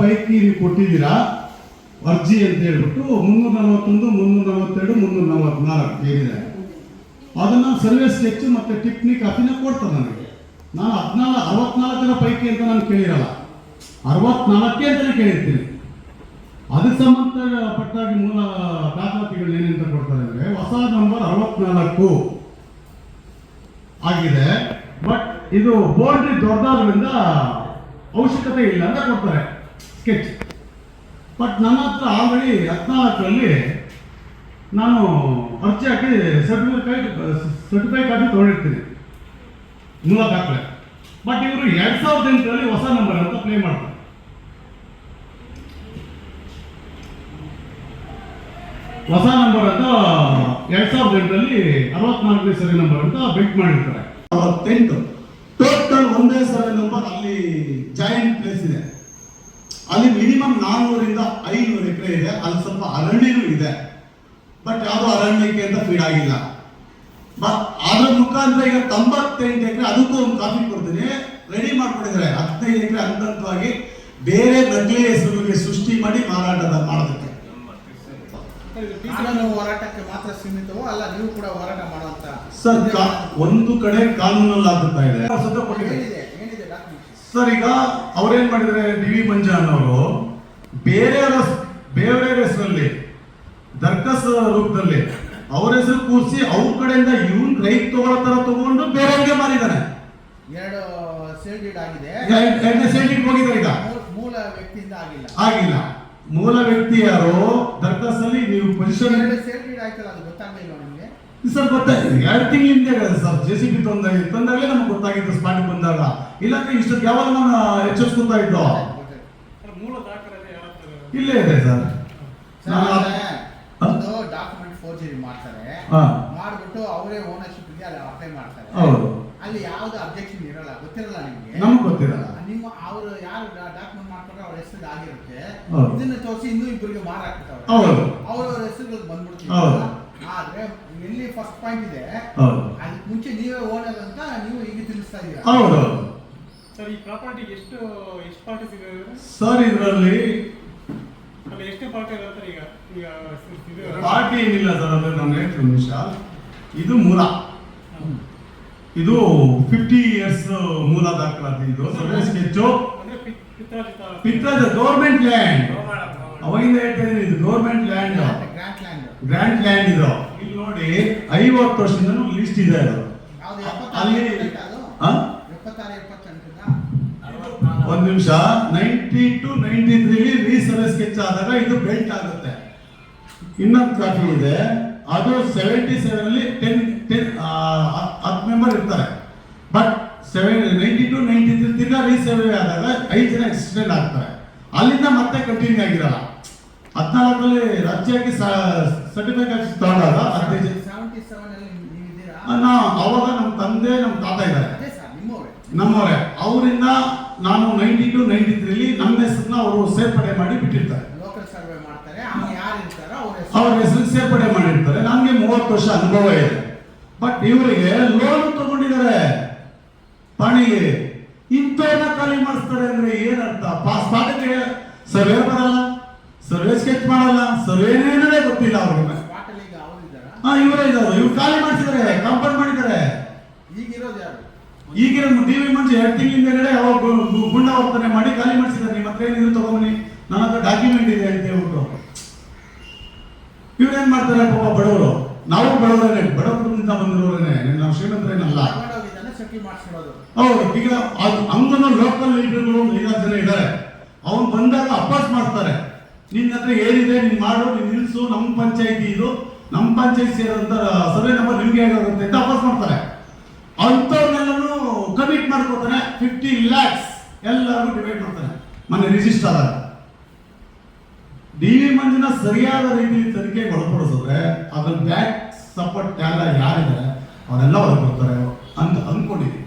ಪೈಕಿ ನೀವು ಕೊಟ್ಟಿದ್ದೀರಾ? ಅರ್ಜಿ ಅಂತ ಹೇಳ್ಬಿಟ್ಟು ಮುನ್ನೂರ ನಲವತ್ತೊಂದು ಮುನ್ನೂರ ನಲವತ್ತೆರಡು ಮುನ್ನೂರ ನಲವತ್ನಾಲ್ಕು ಏನಿದೆ. ಅದನ್ನ ಸರ್ವೆ ಸ್ಕೆಚ್ ಮತ್ತೆ ಟಿಪ್ಪಣಿ ಕಾಪಿನ ಕೊಡ್ತಾರೆ ನನಗೆ. ನಾನು ಹದಿನಾಲ್ಕು, ಅರವತ್ನಾಲ್ಕರ ಪೈಕಿ ಅಂತ ನಾನು ಕೇಳಿರಲ್ಲ. ಅರವತ್ನಾಲ್ಕೇ ಅಂತಲೇ ಕೇಳಿರ್ತೀನಿ. ಅದಕ್ಕೆ ಸಂಬಂಧಪಟ್ಟಾಗಿ ಮೂಲ ದಾಖಲಾತಿಗಳು ಏನಂತ ಕೊಡ್ತಾರೆ ಅಂದ್ರೆ ಹೊಸ ನಂಬರ್ ಅರವತ್ನಾಲ್ಕು ಆಗಿದೆ. ಬಟ್ ಇದು ಬೋರ್ಡ್ರಿ ದೊಡ್ಡದಾದ್ರಿಂದ ಅವಶ್ಯಕತೆ ಇಲ್ಲ ಅಂತ ಕೊಡ್ತಾರೆ. ಸ್ಕೆಚ್ ಬಟ್ ನನ್ನ ಹತ್ರ ಆಲ್ರೆಡಿ ಹದಿನಾಲ್ಕರಲ್ಲಿ ನಾನು ಅರ್ಜಿ ಹಾಕಿ ಸರ್ಟಿಫಿಕೇಟ್ ಸರ್ಟಿಫೈ ಕಾಪಿ ತೊಗೊಂಡಿರ್ತೀನಿ. ಮೂಲ ದಾಖಲೆ ಬಟ್ ಇವರು ಎರಡು ಸಾವಿರದ ಎಂಟರಲ್ಲಿ ಹೊಸ ನಂಬರ್ ಅಂತ ಪ್ಲೇ ಮಾಡ್ತಾರೆ. ಹೊಸ ನಂಬರ್ ಅಂತ ಎರಡ್ ಸಾವಿರದ ಎಂಟರಲ್ಲಿ ಅರವತ್ನಾಲ್ಕನೇ ಸರಿ ನಂಬರ್ ಅಂತ ಬೆಟ್ ಮಾಡಿರ್ತಾರೆ. ಅರವತ್ತೆಂಟು. ಟೋಟಲ್ ಒಂದೇ ಸರಿ ನಂಬರ್ ಅಲ್ಲಿ ಜಾಯಿಂಟ್ ಪ್ಲೇಸ್ ಇದೆ. ಅಲ್ಲಿ ಮಿನಿಮಮ್ ನಾನ್ನೂರಿಂದ ಐನೂರು ಎಕರೆ ಇದೆ ಅಲ್ಲಿ ಸ್ವಲ್ಪ ಅರಣ್ಯನೂ ಇದೆ. ಬಟ್ ಯಾವುದು ಅರಣ್ಯಕ್ಕೆ ಅಂತ ಫೀಡ್ ಆಗಿಲ್ಲ. ಬಟ್ ಅದ್ರ ಮುಖಾಂತರ ಈಗ ತೊಂಬತ್ತೆಂಟು ಎಕರೆ ಅದಕ್ಕೂ ಒಂದು ಕಾಫಿ ಕೊಡ್ತೀನಿ. ರೆಡಿ ಮಾಡ್ಕೊಂಡಿದ್ದಾರೆ. ಹದಿನೈದು ಎಕರೆ ಹಂತವಾಗಿ ಬೇರೆ ನಕಲಿ ಹೆಸರುಗಳಿಗೆ ಸೃಷ್ಟಿ ಮಾಡಿ ಮಾರಾಟ ಮಾಡೋದಕ್ಕೆ. ಹೋರಾಟಕ್ಕೆ ಮಾತ್ರ ಸೀಮಿತವೋ ಅಲ್ಲ ನೀವು ಕೂಡ ಹೋರಾಟ ಮಾಡುವಂತ ಸರ್ ಒಂದು ಕಡೆ ಕಾನೂನಲ್ಲಿ ಆಗುತ್ತಾ ಇದೆ ಸುತ್ತ ಕೊಟ್ಟಿದೆ ಏನಿದೆ ಏನಿದೆ ಡಾಕ್ಯುಮೆಂಟ್ಸ್ ಸರ್ ಈಗ ಅವ್ರೇನ್ ಮಾಡಿದ್ದಾರೆ? ಡಿ ವಿ ಮಂಜಾ ಅನ್ನೋರು ಬೇರೆಯವರ ಬೇರೆ ಹೆಸರಲ್ಲಿ ದರ್ಕಸ್ ರೂಪದಲ್ಲಿ ಅವ್ರ ಹೆಸರು ಕೂರಿಸಿ ಅವ್ರ ಕಡೆಯಿಂದ ಇವನ್ ರೈಟ್ ತಗೊಳ್ಳೋ ತರ ತಗೊಂಡು ಬೇರೆಯವ್ರಿಗೆ ಮಾರಿದ್ದಾರೆ. ಎರಡು ಸೇಲ್ಡಿಡ್ ಆಗಿದೆ. ಎರಡ್- ಎರಡನೇ ಸೈಡಿಗೆ ಹೋಗಿದ್ದಾರೆ ಈಗ. ಮೂಲ- ವ್ಯಕ್ತಿಯಿಂದ ಆಗಿಲ್ಲ. ಆಗಿಲ್ಲ. ಮೂಲ ವ್ಯಕ್ತಿ ಯಾರು? ದರ್ಕಸ್ ಅಲ್ಲಿ ನೀವು ಪೊಸಿಷನ್ ಎರಡು ಸೇಲ್ ಡೀಡ್ ಆಯ್ತಲ್ಲ ಅದು ಗೊತ್ತಾಗ್ಲಿಲ್ಲ ನಿಮ್ಗೆ? ಸರ್ ಗೊತ್ತಾಯ್ತು. ಎರಡು ತಿಂಗಳಿಂದ ಸರ್ ಜೆ ಸಿ ಬಿ ತಂದಾಗ ತಂದಾಗಲೇ ನಮ್ಗೆ ಗೊತ್ತಾಗಿತ್ತು ಸ್ಪಾಟಿಗೆ ಬಂದಾಗ ಇಲ್ಲಾಂದ್ರೆ ಇಷ್ಟೊತ್ತು ಯಾವಾಗ ನಾನು ಎಚ್ಚರಿಸ್ಕೊತಾ ಇದ್ದೋ? ಇಲ್ಲೇ ಇದೆ ಸರ್. ಡಾಕ್ಯುಮೆಂಟ್ ಫೋರ್ಜರಿ ಮಾಡ್ತಾರೆ. ಮಾಡ್ಬಿಟ್ಟು ಅವರೇ ಓನರ್ಶಿಪ್ಗೆ ಅಲ್ಲಿ ಅಪ್ಲೈ ಮಾಡ್ತಾರೆ. ಅಲ್ಲಿ ಯಾವ್ದು ಅಬ್ಜೆಕ್ಷನ್ ಇರಲ್ಲ ಗೊತ್ತಿರಲ್ಲ ನಿಮ್ಗೆ? ನಮ್ಗೆ ಗೊತ್ತಿರಲ್ಲ. ನಿಮ್ಮ ಅವರು ಯಾರು ಡಾಕ್ಯುಮೆಂಟ್ ಮಾಡ್ಕೊಂಡ್ರೆ ಅವ್ರ ಹೆಸರು ಆಗಿರುತ್ತೆ. ಇದನ್ನ ತೋರಿಸಿ ಇನ್ನೂ ಇಬ್ಬರಿಗೆ ಮಾರಾಕ್ತಾರೆ. ಅವ್ರವ್ರ ಹೆಸರುಗಳು ಬಂದ್ಬಿಡ್ತೀವಿ ಹೌದು. ಆದ್ರೆ ಎಲ್ಲಿ ಫಸ್ಟ್ ಪಾಯಿಂಟ್ ಇದೆ ಹೌದು. ಅದಕ್ಕೆ ಮುಂಚೆ ನೀವೇ ಓನರ್ ಅಂತ ನೀವು ಈಗ ತಿಳಿಸ್ತಾ ಇದ್ದೀರಾ ಹೌದು ಸರ್ ಈ ಪ್ರಾಪರ್ಟಿ ಎಷ್ಟು ಎಷ್ಟು ಪಾರ್ಟಿ ಇದೆ ಸರ್? ಇದರಲ್ಲಿ ಅಲ್ಲ ಎಷ್ಟು ಪಾರ್ಟಿ ಇರುತ್ತೆ ಈಗ ಈಗ ಇದು ಪಾರ್ಟಿ ಏನಿಲ್ಲ ಸರ್ ಅದು ನಾನು ಹೇಳ್ತೀನಿ ನಿಮಿಷ. ಇದು ಮೂಲ. ಇದು ಫಿಫ್ಟಿ ಇಯರ್ಸ್ ಮೂಲ ದಾಖಲಾತಿ ಇದು. ಸರ್ ಸ್ಕೆಚ್ಚು ಅಂದ್ರೆ ಪಿತ್- ಪಿತ್ರಾರ್ಜಿತ ಪಿತ್ರದ ಗೌರ್ಮೆಂಟ್ ಲ್ಯಾಂಡ್ ಅವಾಗಿಂದ ಹೇಳ್ತಾ ಇದು ಗೌರ್ಮೆಂಟ್ ಲ್ಯಾಂಡ್ ಗ್ರ್ಯಾಂಡ್ ಲ್ಯಾಂಡ್ ಇದು. ಇಲ್ಲಿ ನೋಡಿ ಐವತ್ತು ವರ್ಷದಿಂದ ಲಿಸ್ಟ್ ಇದೆ ಅದು. ಅಲ್ಲಿ ಒಂದ್ ನಿಮಿಷ. Ninety two ninety three resurvey sketch ಆದಾಗ ಇದು ಬೆಲ್ಟ್ ಆಗುತ್ತೆ. ಇನ್ನೊಂದು ಕಾಫಿ ಇದೆ. ಅದು ಸೆವೆಂಟಿ ಸೆವೆನ್ ಅಲ್ಲಿ ಟೆನ್ ಟೆನ್ ಹತ್ತು ಮೆಂಬರ್ ಇರ್ತಾರೆ. But seven ninety two ninety three ತಿರ್ಗಾ ರೀಸರ್ವೆ ಆದಾಗ ಐದು ಜನ ಎಕ್ಸ್ಟೆಂಡ್ ಆಗ್ತಾರೆ. ಅಲ್ಲಿಂದ ಮತ್ತೆ ಕಂಟಿನ್ಯೂ ಆಗಿರಲ್ಲ. ಹದಿನಾಲ್ಕರಲ್ಲಿ ರಾಜ್ಯಕ್ಕೆ ಸರ್ಟಿಫಿಕೇಟ್ ತಗೊಂಡಾಗ ಹದಿನೈದು ನಾ ಅವಾಗ ನಮ್ಮ ತಂದೆ ನಮ್ಮ ತಾತ ಇದ್ದಾರೆ. ನಿಮ್ಮವ್ರೆ. ಅವರಿಂದ ನಾನು ನೈಂಟಿ ಟು ನೈಂಟಿ ತ್ರೀಲಿ ನಮ್ಮ ಹೆಸರನ್ನ ಅವರು ಸೇರ್ಪಡೆ ಮಾಡಿ ಬಿಟ್ಟಿರ್ತಾರೆ. ಅವ್ರ ಹೆಸರು. ಸೇರ್ಪಡೆ ಮಾಡಿರ್ತಾರೆ. ನನಗೆ ಮೂವತ್ತು ವರ್ಷ ಅನುಭವ ಇದೆ. ಬಟ್ ಇವರಿಗೆ ಲೋನ್ ತಗೊಂಡಿದ್ದಾರೆ. ಪಣಿಗೆ ಇಂಥವ್ರನ್ನ ಖಾಲಿ ಮಾಡಿಸ್ತಾರೆ ಅಂದ್ರೆ ಏನರ್ಥ? ಪಾಸ್ ಪಾಠಕ್ಕೆ ಸರ್ ಮಾಡಲ್ಲ ಸರಿಯೇನೇ ಗೊತ್ತಿಲ್ಲ ಅವ್ರಿಗೆ. ಹಾ ಇವರೇ ಇದ್ದಾರೆ. ಇವ್ರು ಖಾಲಿ ಮಾಡಿಸಿದ್ದಾರೆ ಕಾಂಪೌಂಡ್ ಮಾಡಿದ್ದಾರೆ. ಈಗಿರೋದು ಯಾರು? ಈಗಿನ ಡಿ ವಿ ಮಂಜು ಎರಡು ತಿಂಗಳಿಂದ ಅವಾಗ ಗುಂಡ ವರ್ತನೆ ಮಾಡಿ ಖಾಲಿ ಮಾಡಿಸಿದ್ದಾರೆ. ನಿಮ್ಮ ಹತ್ರ ಏನಿದ್ರು ತಗೊಂಬನ್ನಿ ನನ್ನ ಹತ್ರ ಡಾಕ್ಯುಮೆಂಟ್ ಇದೆ ಅಂತ ಹೇಳ್ಬಿಟ್ಟು. ಇವ್ರೇನ್ ಮಾಡ್ತಾರೆ ಪಾಪ ಬಡವರು? ನಾವು ಬಡವರೇನೆ ಬಡವರಿಂದ ಬಂದಿರೋರೇನೆ. ನಾವು ಶ್ರೀಮಂತರೇನಲ್ಲ. ಹೌದು ಈಗ ಅದು ಹಂಗನ್ನು ಲೋಕಲ್ ಲೀಡರ್ಗಳು ಐದಾರು ಜನ ಇದ್ದಾರೆ. ಅವ್ನು ಬಂದಾಗ ಅಪಾಸ್ ಮಾಡ್ತಾರೆ. ನಿನ್ನ ಹತ್ರ ಏನಿದೆ ನೀನ್ ಮಾಡು, ನೀನ್ ನಿಲ್ಸು ನಮ್ಮ ಪಂಚಾಯತಿ ಇದು ನಮ್ಮ ಪಂಚಾಯತ್ ಸೇರೋಂತ ಸರ್ವೆ ನಂಬರ್ ನಿಮ್ಗೆ ಹೇಗಾಗುತ್ತೆ ಅಂತ ವಾಪಸ್ ಮಾಡ್ತಾರೆ. ಅಂಥವ್ರನ್ನೆಲ್ಲನೂ ಕಮಿಟ್ ಮಾಡ್ಕೊತಾನೆ ಫಿಫ್ಟಿ ಲ್ಯಾಕ್ಸ್ ಎಲ್ಲರೂ ಡಿವೈಡ್ ಮಾಡ್ತಾರೆ ಮೊನ್ನೆ ರಿಜಿಸ್ಟರ್ ಆದಾಗ. ಡಿ ವಿ ಸರಿಯಾದ ರೀತಿಯಲ್ಲಿ ತನಿಖೆಗೆ ಒಳಪಡಿಸಿದ್ರೆ ಅದ್ರ ಬ್ಯಾಕ್ ಸಪೋರ್ಟ್ ಎಲ್ಲ ಯಾರಿದ್ದಾರೆ, ಅವರೆಲ್ಲ ಹೊರಗೆ ಬರ್ತಾರೆ ಅಂತ ಅಂದ್ಕೊಂಡಿದ್ದೀನಿ